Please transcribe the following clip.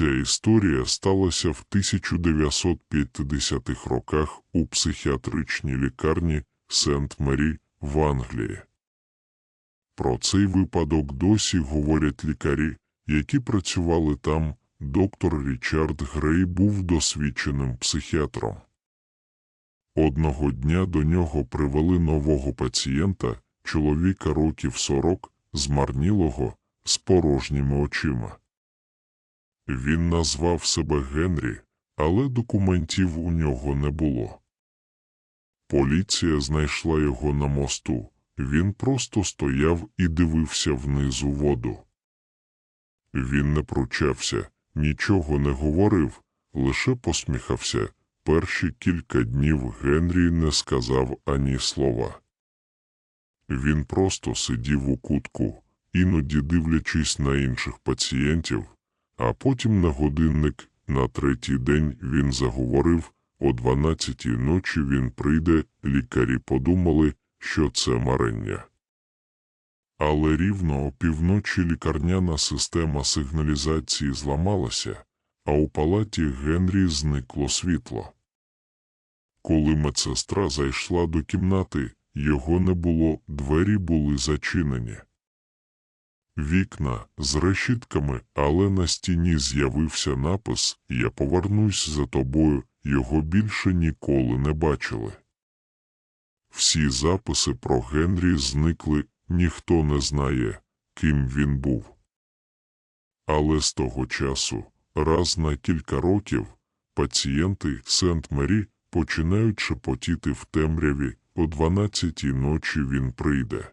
Ця історія сталася в 1950-х роках у психіатричній лікарні Сент-Мері в Англії. Про цей випадок досі говорять лікарі, які працювали там. Доктор Річард Грей був досвідченим психіатром. Одного дня до нього привели нового пацієнта, чоловіка років 40, змарнілого, з порожніми очима. Він назвав себе Генрі, але документів у нього не було. Поліція знайшла його на мосту. Він просто стояв і дивився вниз у воду. Він не пручався, нічого не говорив, лише посміхався. Перші кілька днів Генрі не сказав ані слова. Він просто сидів у кутку, іноді дивлячись на інших пацієнтів, а потім на годинник на третій день він заговорив, о дванадцятій ночі він прийде, лікарі подумали, що це марення. Але рівно о півночі лікарняна система сигналізації зламалася, а у палаті Генрі зникло світло. Коли медсестра зайшла до кімнати, його не було, двері були зачинені. Вікна з решітками, але на стіні з'явився напис Я повернусь за тобою, його більше ніколи не бачили. Всі записи про Генрі зникли, ніхто не знає, ким він був. Але з того часу, раз на кілька років, пацієнти Сент-Мері починають шепотіти в темряві, о дванадцятій ночі він прийде.